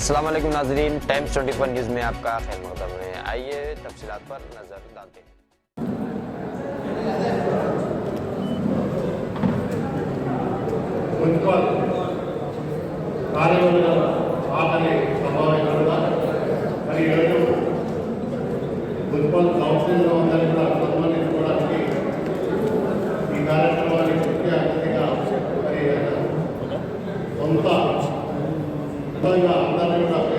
असलम नाजरीन, times twenty four news में आपका खैर मकदम है। आइए तफसीत पर नज़र डालते हैं। 場合が与えられる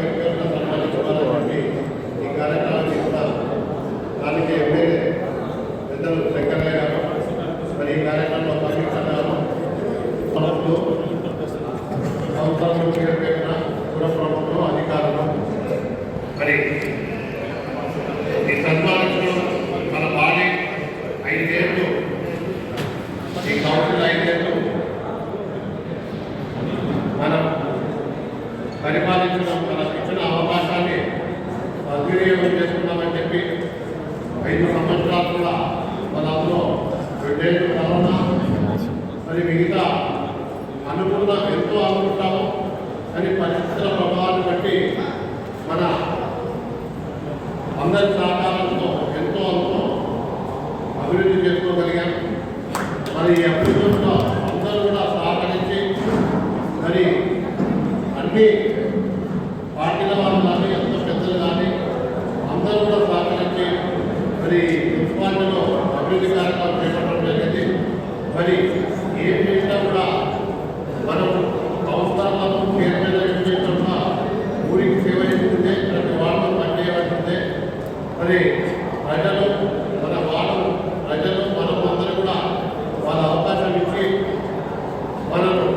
మనము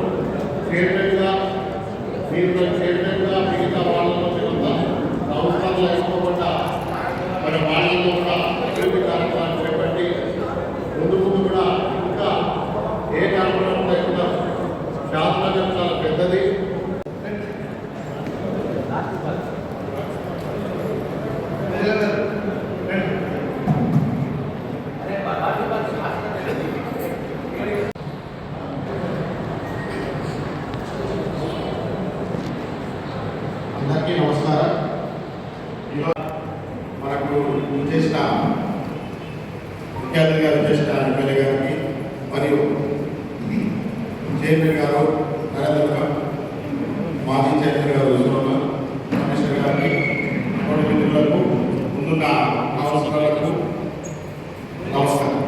చైర్మన్గా మీరు ముఖ్యాలు గారు చేసిన ఎమ్మెల్యే గారికి మరియు జేపీ గారు నరేంద్ర గారు మాజీ చైర్మన్ గారు కమిషనర్ గారికి కోటి మిత్రులకు ముందున్న అవసరాలకు నమస్కారం.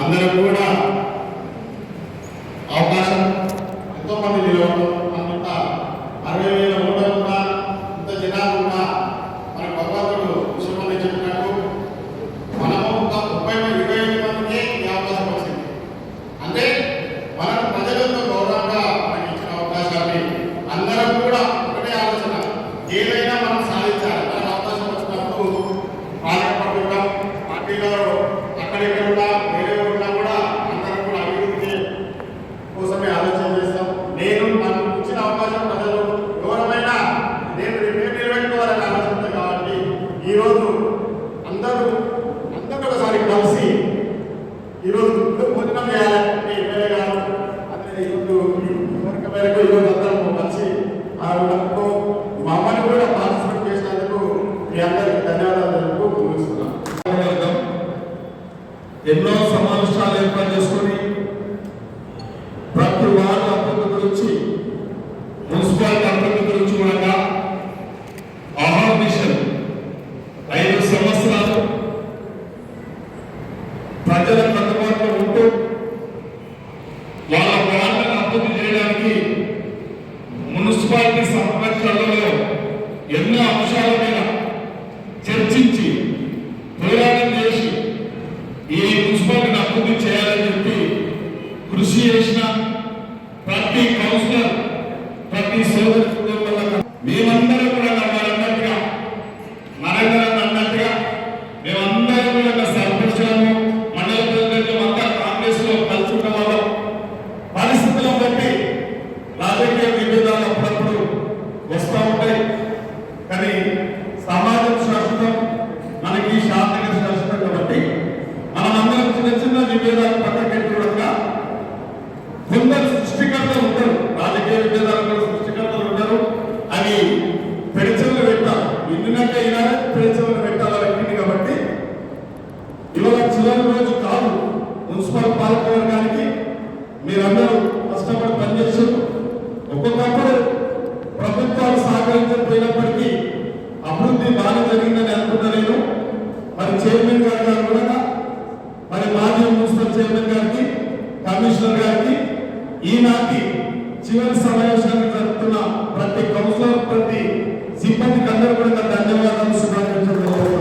అందరం కూడా কিছু মনে చైర్మన్ గారు గారు కూడా మరి మాజీ మున్సిపల్ చైర్మన్ గారికి కమిషనర్ గారికి ఈనాటి చివరి సమావేశాన్ని జరుపుతున్న ప్రతి కౌన్సిలర్ ప్రతి సిబ్బందికి అందరూ కూడా ధన్యవాదాలు శుభాకాంక్షలు.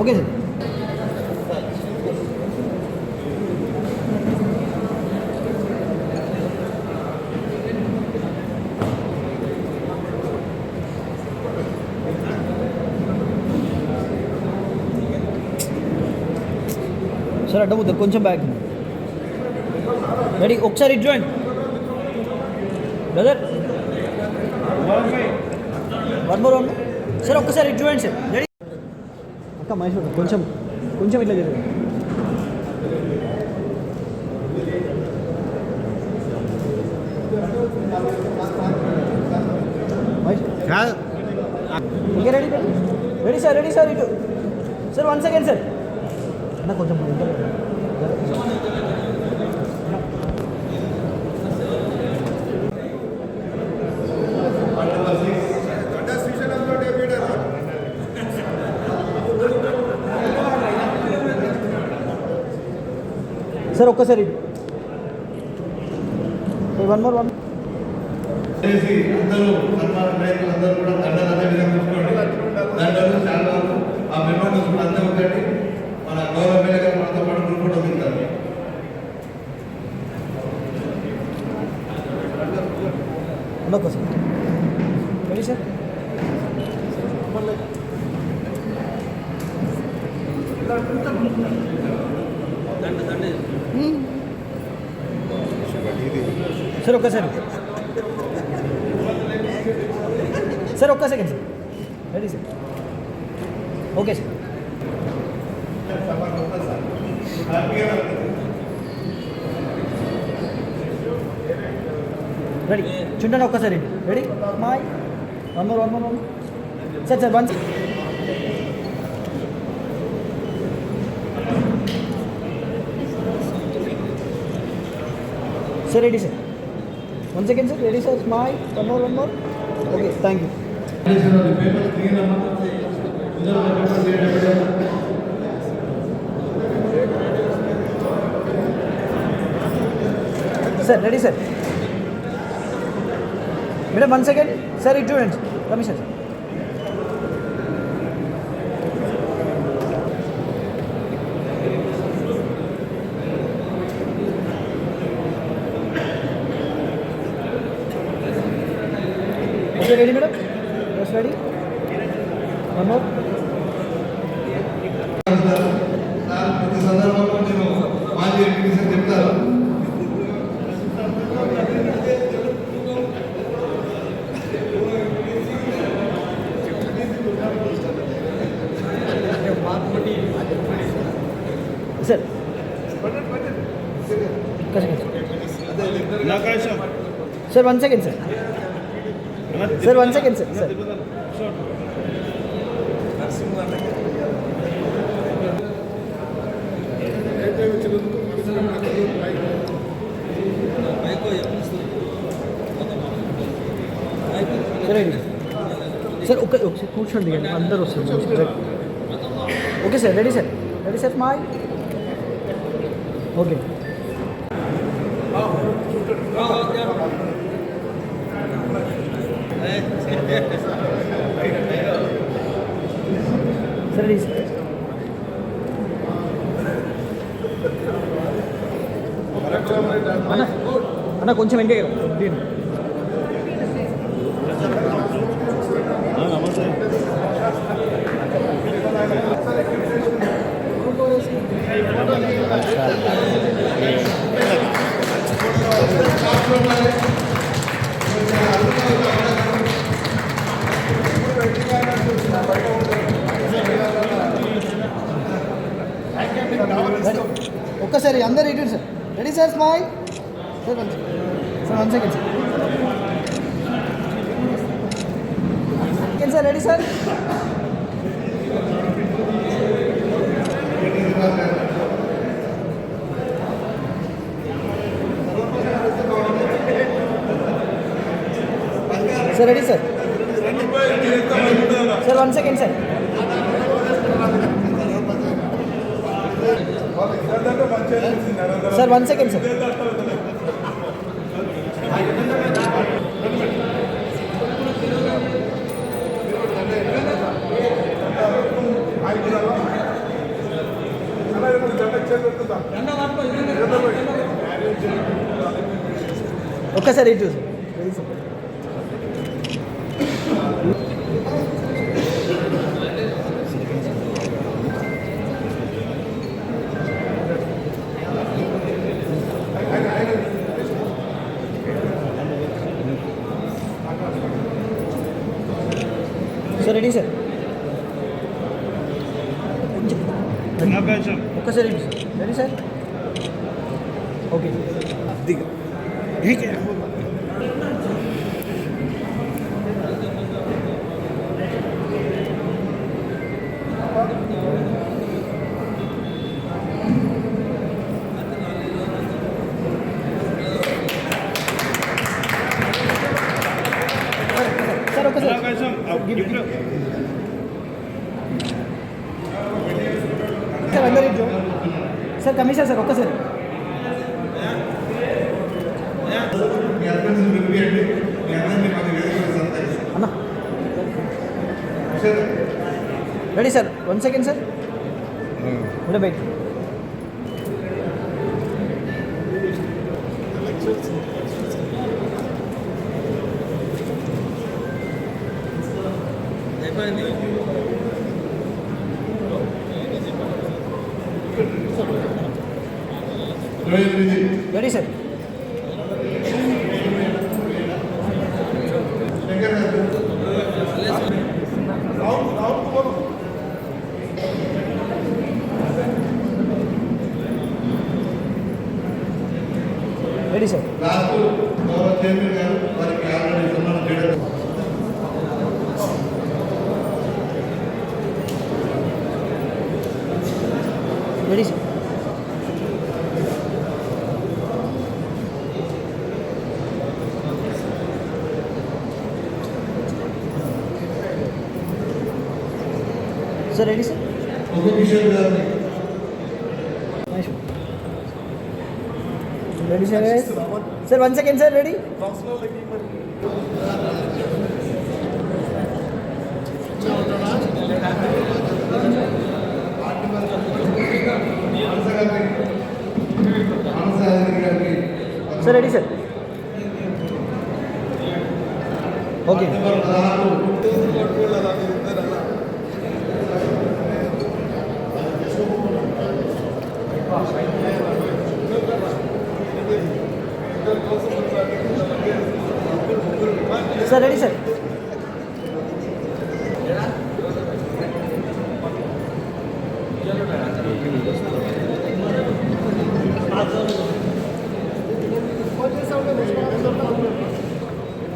Okay sir. సార్ అడ్డముద్దు కొంచెం బ్యాక్ రెడీ ఒకసారి ఇటు brother one more one sir ఒక్కసారి ఇటు సార్. రెడీ మహేష్ బాబు, కొంచెం కొంచెం ఇట్లా Mahesh okay ready ready sir ready sir ఇటు. సార్ వన్ సెకండ్ సార్ అన్న కొంచెం సార్ ఒక్కసారి. వన్ మోర్ వన్ అందరూ కూడా దండలు అదే విధంగా ఉంచుకోండి దండలు చాలా ఆ కూడా ఒకటి మన గౌరవ మనతో పాటు group sir. Ready sir sir ఒక్కసారి. సార్ ఒక్క second sir. Ready sir okay sir ready చూడండి ఒక్కసారి రెడీ మాయ్ one more one more one sir sir one sir ready sir Once again, sir, ready, sir? Smile. One more, one more. Okay, thank you. Sir, ready, sir? Madam, once again, sir, it joins. Commissioner, sir. ప్రతి సందర్భంలో నేను మాజీ MPC చెప్తారు sir sir one second sir sir one second sir sir sir ready sir ఒక ఒకసారి కూర్చోండి అండి అందరు వస్తారు okay sir ready sir ready sir మాయ్ ఓకే సార్ రెడీ సార్ అన్న ready sir smile sir one sir one second sir second sir ready sir sir ready sir sir one second sir sir one second sir ఒక్కసారి ఇటు sir sir ready sir ఒక్కసారి ఇటు sir ready sir okay sir ఒక్కసారి sir అందరు ఇటు sir commissioner sir ఒక్కసారి మీ address పిలిపియండి మీ అందరినీ మాకు వేదికగా సంతాయిస్తాం అన్న ready sir one second sir కూడా రెడీ సార్. లాస్ట్ గౌరవ చైర్మన్ గారు వారికి ఆల్రెడీ సన్మానం చేయడం ready sir sir ready sir ఉప కిషోర్ గారిని ready sir sir one second sir ready Manasa గారిని మానస గారికి sir ready sir okay September పదహారు sir ready sir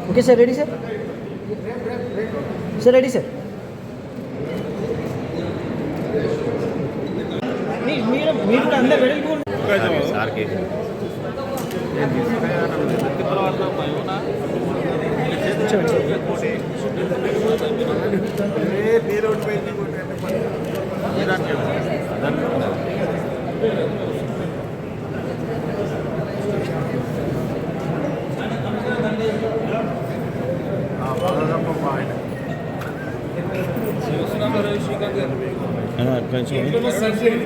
okay sir ready sir sir ready sir మీరు మీరు కూడా అందరు రెడీ సార్ కొంచెం కూర్చోండి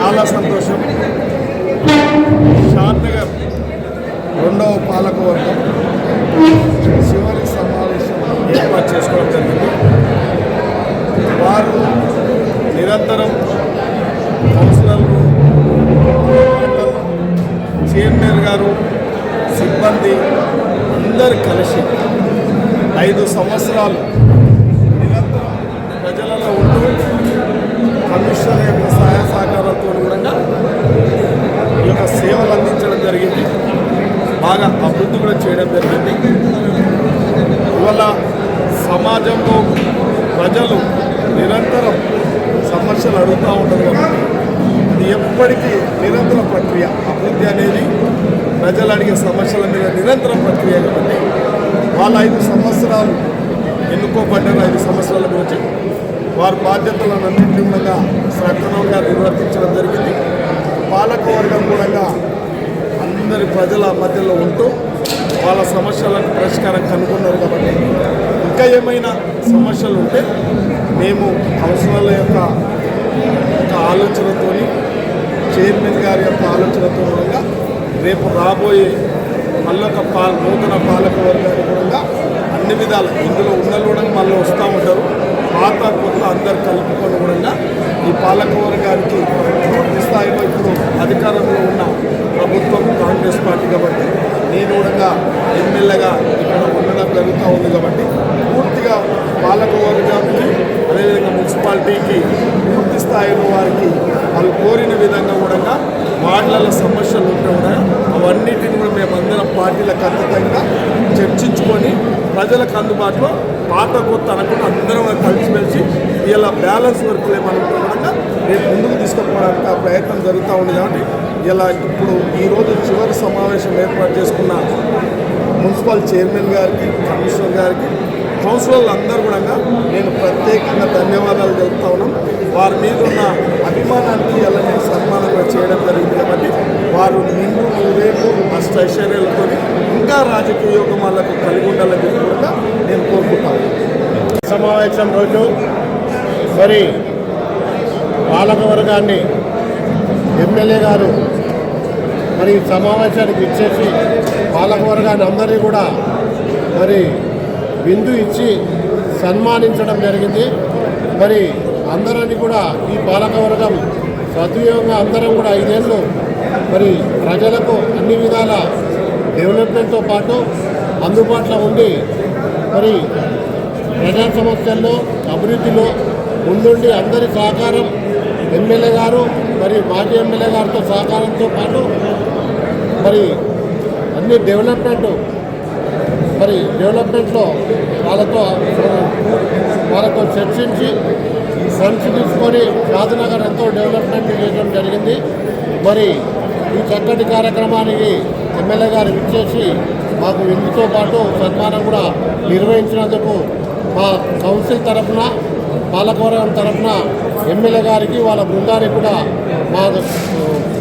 చాలా సంతోషం షాద్నగర్ రెండవ పాలకవర్గం చివరి సమావేశం ఏర్పాటు చేసుకోవడం జరిగింది. వారు నిరంతరం కౌన్సిలర్లు చైర్మన్ గారు సిబ్బంది అందరు కలిసి ఐదు సంవత్సరాలు నిరంతరం ప్రజలలో ఉంటూ కమిషనర్ యొక్క సహాయ సహకారాలతో కూడా ఈ యొక్క సేవలు అందించడం జరిగింది. బాగా అభివృద్ధి కూడా చేయడం జరిగింది. ఇవాళ సమాజంలో ప్రజలు నిరంతరం సమస్యలు అడుగుతూ ఉంటారు కాబట్టి ఇది ఎప్పటికీ నిరంతర ప్రక్రియ. అభివృద్ధి అనేది ప్రజలు అడిగే సమస్యల మీద నిరంతర ప్రక్రియ కాబట్టి వాళ్ళ ఐదు సంవత్సరాలు ఎన్నుకోబడ్డారు ఐదు సంవత్సరాల గురించి వారి బాధ్యతలను అన్నింటి కూడా సక్రమంగా నిర్వర్తించడం జరిగింది. పాలకవర్గం కూడా అందరి ప్రజల మధ్యలో ఉంటూ వాళ్ళ సమస్యలకు పరిష్కారం కనుగొన్నారు కాబట్టి ఇంకా ఏమైనా సమస్యలు ఉంటే మేము అవసరాల యొక్క ఒక ఆలోచనతో చైర్మన్ గారి యొక్క ఆలోచనతో కూడా రేపు రాబోయే మళ్ళొక పాల నూతన పాలక వర్గాన్ని కూడా అన్ని విధాల ఇందులో ఉండలు కూడా మళ్ళీ వస్తూ ఉంటారు. పాత కొత్త అందరు కలుపుకొని కూడా ఈ పాలక వర్గానికి పూర్తి స్థాయిలో ఇప్పుడు అధికారంలో ఉన్న ప్రభుత్వం కాంగ్రెస్ పార్టీ కాబట్టి నేను కూడా ఎమ్మెల్యేగా ఇక్కడ ఉండడం జరుగుతూ ఉంది కాబట్టి పూర్తిగా పాలక వర్గానికి అదేవిధంగా మున్సిపాలిటీకి పూర్తి స్థాయిలో వారికి వాళ్ళు కోరిన విధంగా కూడా వార్డుల సమస్యలు ఉంటే కూడా అవన్నిటిని కూడా మేమందరం పార్టీలకు అతీతంగా చర్చించుకొని ప్రజలకు అందుబాటులో పాత కొత్త అనుకుని అందరం కలిసిమెలిసి ఇలా బ్యాలెన్స్ వర్క్లు ఏమైనా కూడా రేపు ముందుకు తీసుకుపోవడానికి ఆ ప్రయత్నం జరుగుతూ ఉంది కాబట్టి ఇలా ఇప్పుడు ఈరోజు చివరి సమావేశం ఏర్పాటు చేసుకున్న మున్సిపల్ చైర్మన్ గారికి కమిషనర్ గారికి కౌన్సిలర్లు అందరూ కూడా నేను ప్రత్యేకంగా ధన్యవాదాలు తెలుపుతా ఉన్నాం. వారి మీద ఉన్న అభిమానానికి ఎలా నేను సన్మానం చేయడం జరిగింది కాబట్టి వారు నిండు నూరేపు అష్టైశ్వర్యాలతో ఇంకా రాజకీయ యోగమాలకు కలిగి ఉండాలని కూడా నేను కోరుకుంటాను సమావేశం రోజు మరి పాలక వర్గాన్ని ఎమ్మెల్యే గారు మరి సమావేశానికి ఇచ్చేసి పాలక వర్గాన్ని అందరినీ కూడా మరి విందు ఇచ్చి సన్మానించడం జరిగింది. మరి అందరిని కూడా ఈ పాలకవర్గం సద్వినియోగంగా అందరం కూడా ఐదేళ్ళు మరి ప్రజలకు అన్ని విధాల డెవలప్మెంట్తో పాటు అందుబాటులో ఉండి మరి ప్రజా సమస్యల్లో అభివృద్ధిలో ముందుండి అందరి సహకారం ఎమ్మెల్యే గారు మరి మాజీ ఎమ్మెల్యే గారితో సహకారంతో పాటు మరి అన్ని డెవలప్మెంట్ మరి డెవలప్మెంట్లో వాళ్ళతో వాళ్ళతో చర్చించి ఫండ్స్ తీసుకొని షాద్నగర్ ఎంతో డెవలప్మెంట్ చేయడం జరిగింది. మరి ఈ చక్కటి కార్యక్రమానికి ఎమ్మెల్యే గారు ఇచ్చేసి మాకు విందుతో పాటు సన్మానం కూడా నిర్వహించినందుకు మా కౌన్సిల్ తరఫున పాలకవర్గం తరఫున ఎమ్మెల్యే గారికి వాళ్ళ బృందానికి కూడా మా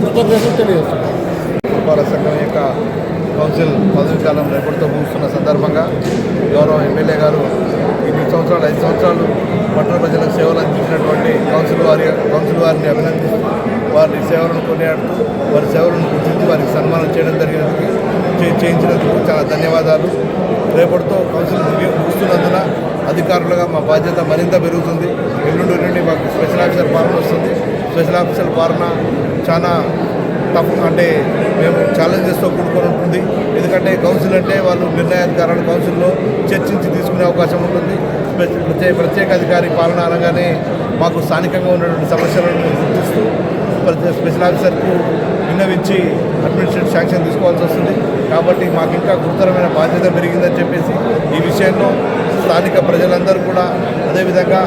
కృతజ్ఞతలు తెలియజేస్తున్నాం. పురపాలక సంఘం యొక్క కౌన్సిల్ పదవి కాలం రేపటితో ముగుస్తున్న సందర్భంగా గౌరవ ఎమ్మెల్యే గారు ఇన్ని సంవత్సరాలు ఐదు సంవత్సరాలు పట్టణ ప్రజలకు సేవలు అందించినటువంటి కౌన్సిల్ వారి కౌన్సిల్ వారిని అభినందిస్తూ వారి సేవలను కొనియాడుతూ వారి సేవలను గుర్తించి వారికి సన్మానం చేయడం జరిగినందుకు చే- చేయించినందుకు చాలా ధన్యవాదాలు. రేపటితో కౌన్సిల్ ముగి- ముగుస్తున్నందున అధికారులుగా మా బాధ్యత మరింత పెరుగుతుంది. ఎల్లుండి నుండి మాకు స్పెషల్ ఆఫీసర్ పాలన వస్తుంది. స్పెషల్ ఆఫీసర్ పాలన చాలా తప్పు అంటే మేము ఛాలెంజెస్తో కూడుకొని ఉంటుంది. ఎందుకంటే కౌన్సిల్ అంటే వాళ్ళు నిర్ణయాధికారాలు కౌన్సిల్లో చర్చించి తీసుకునే అవకాశం ఉంటుంది. స్పె- ప్రత్యేక ప్రత్యేక అధికారి పాలన అనగానే మాకు స్థానికంగా ఉన్నటువంటి సమస్యలను గుర్తిస్తూ స్పెషల్ ఆఫీసర్కు విన్నవించి అడ్మినిస్ట్రేటివ్ శాంక్షన్ తీసుకోవాల్సి వస్తుంది. కాబట్టి మాకు ఇంకా గురుతరమైన బాధ్యత పెరిగిందని చెప్పేసి ఈ విషయంలో స్థానిక ప్రజలందరూ కూడా అదేవిధంగా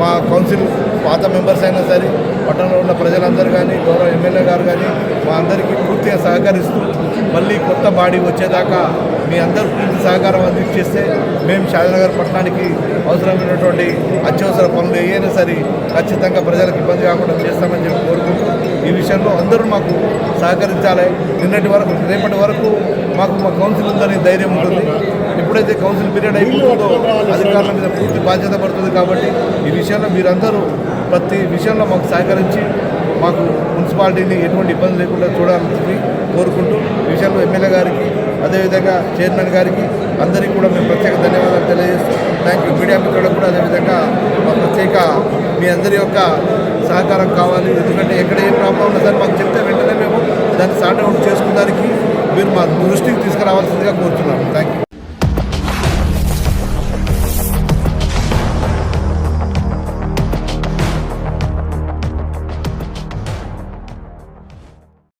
మా కౌన్సిల్ పాత మెంబర్స్ అయినా సరే పట్టణంలో ఉన్న ప్రజలందరూ కానీ గౌరవ ఎమ్మెల్యే గారు కానీ మా అందరికీ పూర్తిగా సహకరిస్తూ మళ్ళీ కొత్త బాడీ వచ్చేదాకా మీ అందరూ పూర్తి సహకారం అందించేస్తే మేము షాజనగర్ పట్టణానికి అవసరమైనటువంటి అత్యవసర పనులు ఏవైనా సరే ఖచ్చితంగా ప్రజలకు ఇబ్బంది కాకుండా చేస్తామని చెప్పి కోరుకుంటూ ఈ విషయంలో అందరూ మాకు సహకరించాలి. నిన్నటి వరకు రేపటి వరకు మాకు మా కౌన్సిల్ ఉందని ధైర్యం ఉంటుంది. ఎప్పుడైతే కౌన్సిల్ పీరియడ్ అయిపోతుందో అధికారుల మీద పూర్తి బాధ్యత పడుతుంది కాబట్టి ఈ విషయంలో మీరందరూ ప్రతి విషయంలో మాకు సహకరించి మాకు మున్సిపాలిటీని ఎటువంటి ఇబ్బంది లేకుండా చూడాలని కోరుకుంటూ ఈ విషయంలో ఎమ్మెల్యే గారికి అదేవిధంగా చైర్మన్ గారికి అందరికీ కూడా మేము ప్రత్యేక ధన్యవాదాలు తెలియజేస్తూ థ్యాంక్ యూ మీడియా మిత్రులకు కూడా అదేవిధంగా మా ప్రత్యేక మీ అందరి యొక్క సహకారం కావాలి. ఎందుకంటే ఎక్కడ ఏ ప్రాబ్లం ఉన్నా సరే మాకు చెప్తే వెంటనే మేము దాన్ని సార్ట్ అవుట్ చేసుకున్నానికి మీరు మా దృష్టికి తీసుకురావాల్సిందిగా కోరుతున్నాము. Thank you